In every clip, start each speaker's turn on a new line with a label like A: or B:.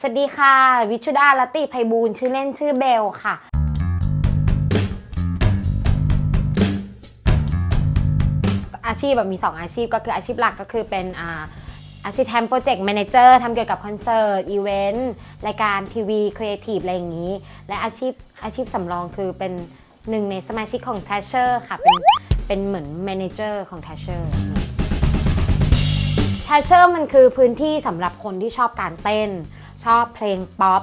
A: สวัสดีค่ะ วิชุดาลตติไพบูลชื่อเล่นชื่อเบลค่ะ อาชีพแบบมี 2 อาชีพก็คืออาชีพหลักก็คือเป็นอ่าอาชีพแทมโปรเจกต์แมเนเจอร์ทำเกี่ยวกับคอนเสิร์ตอีเวนต์รายการทีวีครีเอทีฟอะไรอย่างนี้ และอาชีพอาชีพสำรองคือเป็นหนึ่งในสมาชิกของ t ทชเชอร์ค่ะ เป็นเป็นเหมือนแมเนเจอร์ของ t ทชเชอร์แทชเชอร์มันคือพื้นที่สำหรับคนที่ชอบการเต้น ชอบเพลงป๊อป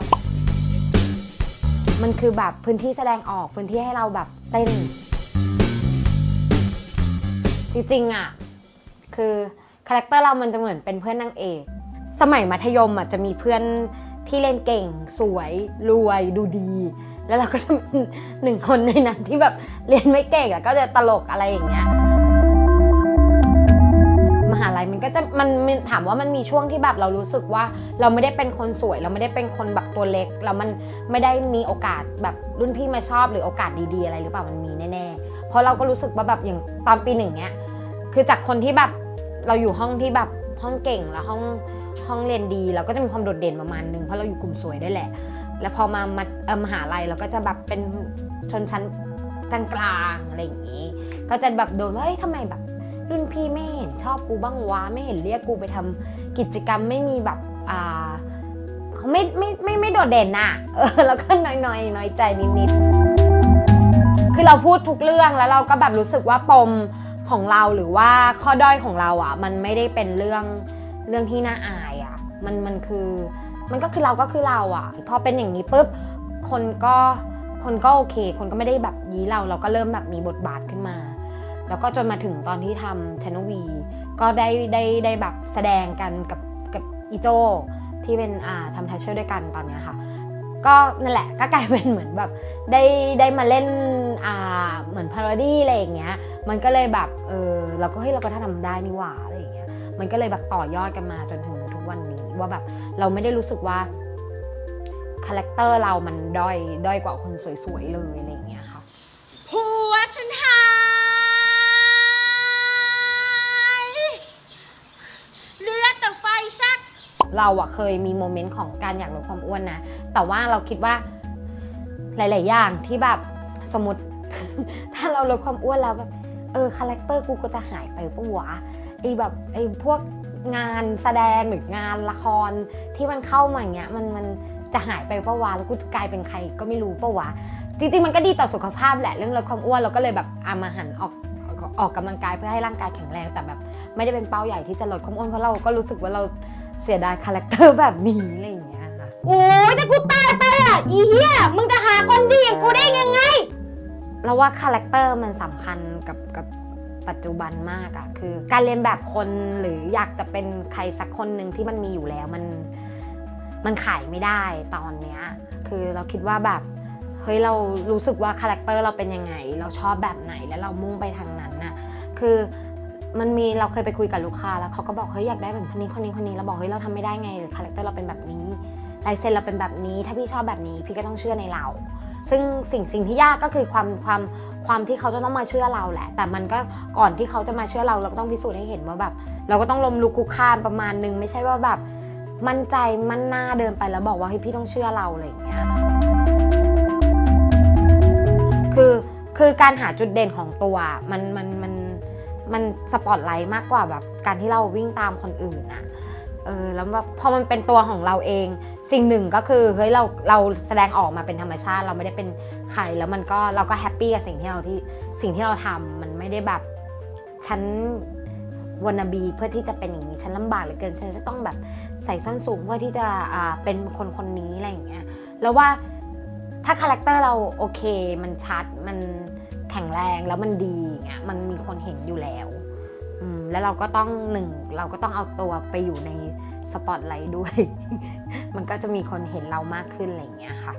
A: มันคือแบบพื้นที่แสดงออกพื้นที่ให้เราแบบเต้น จริงๆอะ คือคาแรคเตอร์เรามันจะเหมือนเป็นเพื่อนนางเอก สมัยมัธยมอะจะมีเพื่อนที่เล่นเก่ง สวยรวยดูดี แล้วเราก็จะเป็นหนึ่งคนในนั้นที่แบบเรียนไม่เก่งอะก็จะตลกอะไรอย่างเงี้ย หาลัยมันก็จะมันมันถามว่ามันมีช่วงที่แบบเรารู้สึกว่าเราไม่ได้เป็นคนสวย เราไม่ได้เป็นคนแบบตัวเล็กแล้วมันไม่ได้มีโอกาสแบบรุ่นพี่มาชอบหรือโอกาสดีๆอะไรหรือเปล่ามันมีแน่ๆเพราะเราก็รู้สึกว่าแบบอย่างตอนปีหนึ่งเนี้ยคือจากคนที่แบบเราอยู่ห้องที่แบบห้องเก่งแล้วห้องห้องเรียนดีเราก็จะมีความโดดเด่นประมาณนึงเพราะเราอยู่กลุ่มสวยได้แหละ แล้วพอมามาเออมหาลัยเราก็จะแบบเป็นชนชั้นกลางๆอะไรอย่างนี้ ก็จะแบบโดนว่าเฮ้ยทำไมแบบ รุ่นพี่ไม่เห็นชอบกูบ้างวะไม่เห็นเรียกกูไปทำกิจกรรมไม่มีแบบอ่าเขาไม่ไม่ไม่ไม่โดดเด่นน่ะเออแล้วก็น้อยน้อยน้อยใจนิดๆคือเราพูดทุกเรื่องแล้วเราก็แบบรู้สึกว่าปมของเราหรือว่าข้อด้อยของเราอะ มันไม่ได้เป็นเรื่องเรื่องที่น่าอายอะมันมันคือมันก็คือเราก็คือเราอะพอเป็นอย่างนี้ปุ๊บคนก็คนก็โอเค คนก็ไม่ได้แบบยี้เราเราก็เริ่มแบบมีบทบาทขึ้นมา แล้วก็จนมาถึงตอนที่ทำชนวี ก็ได้ได้ได้แบบแสดงกันกับกับอีโจที่เป็นอ่าทำทัชเชอร์ด้วยกันตอนเนี้ยค่ะ ก็นั่นแหละก็กลายเป็นเหมือนแบบได้ได้มาเล่นอ่าเหมือนพาราดี้อะไรอย่างเงี้ย มันก็เลยแบบเออเราก็เฮ้ยเราก็ถ้าทำได้นี่หว่าอะไรอย่างเงี้ย มันก็เลยแบบต่อยอดกันมาจนถึงทุกวันนี้ว่าแบบเราไม่ได้รู้สึกว่าคาแรคเตอร์เรามันด้อยด้อยกว่าคนสวยๆเลยอะไรอย่างเงี้ยค่ะ
B: ผัวฉันหา เรา
A: อะเคยมีโมเมนต์ของการอยากลดความอ้วนนะ แต่ว่าเราคิดว่าหลาย ๆ อย่างที่แบบสมมติ ถ้าเราลดความอ้วนแล้วแบบเออคาแรคเตอร์กูก็จะหายไปปะวะไอแบบไอพวกงานแสดงหรืองานละครที่มันเข้ามาอย่างเงี้ยมันมันจะหายไปปะวะแล้วกูจะกลายเป็นใครก็ไม่รู้ปะวะจริง ๆ มันก็ดีต่อสุขภาพแหละเรื่องลดความอ้วนเราก็เลยแบบอามาหันออกออกออกกำลังกายเพื่อให้ร่างกายแข็งแรงแต่แบบ ไม่ได้เป็นเป้าใหญ่ที่จะลดความอ้วนเพราะเราก็รู้สึกว่าเรา เสียดายคาแรคเตอร์แบบนี้อะไรอย่างเงี้ยค่ะ
B: โอ้ยแต่กูตายไปอะอีเหี้ยมึงจะหาคนดีอย่างกูได้ยังไง
A: เราว่าคาแรคเตอร์มันสำคัญกับกับปัจจุบันมากอะคือ การเรียนแบบคนหรืออยากจะเป็นใครสักคนหนึ่งที่มันมีอยู่แล้วมันมันขายไม่ได้ตอนเนี้ยคือเราคิดว่าแบบเฮ้ยเรารู้สึกว่าคาแรคเตอร์เราเป็นยังไง เราชอบแบบไหนแล้วเรามุ่งไปทางนั้นน่ะคือ มันมีเราเคยไปคุยกับลูกค้าแล้วเขาก็บอกเฮ้ยอยากได้แบบคนนี้คนนี้คนนี้เราบอกเฮ้ยเราทำไม่ได้ไงคาแรคเตอร์เราเป็นแบบนี้ลายเซ็นเราเป็นแบบนี้ ถ้าพี่ชอบแบบนี้พี่ก็ต้องเชื่อในเรา ซึ่งสิ่งสิ่งที่ยากก็คือความความความที่เขาจะต้องมาเชื่อเราแหละ แต่มันก็ก่อนที่เขาจะมาเชื่อเราเราก็ต้องพิสูจน์ให้เห็นว่าแบบ เราก็ต้องลมลุกคุกคานประมาณนึงไม่ใช่ว่าแบบ มั่นใจมั่นหน้าเดินไปแล้วบอกว่าเฮ้ยพี่ต้องเชื่อเราอะไรอย่างเงี้ยคือคือการหาจุดเด่นของตัวมันมันมัน มันสปอตไลท์มากกว่าแบบการที่เราวิ่งตามคนอื่นอะเออแล้วแบบพอมันเป็นตัวของเราเอง สิ่งหนึ่งก็คือเฮ้ยเราเราแสดงออกมาเป็นธรรมชาติ เราไม่ได้เป็นใครแล้วมันก็เราก็แฮปปี้กับสิ่งที่เราที่สิ่งที่เราทำมันไม่ได้แบบฉันวนาบีเพื่อที่จะเป็นอย่างนี้ฉันลำบากเหลือเกินฉันจะต้องแบบใส่ส้นสูงเพื่อที่จะอ่าเป็นคนคนนี้อะไรอย่างเงี้ยแล้วว่าถ้าคาแรคเตอร์เราโอเค มันชัดมัน ข็งแรงแล้วมันดีอย่างเงี้ยมันมีคนเห็นอยู่แล้วอืมแล้วเราก็ต้องหนึ่งเราก็ต้องเอาตัวไปอยู่ในสปอตไลท์ด้วย มันก็จะมีคนเห็นเรามากขึ้นอะไรอย่างเงี้ยค่ะ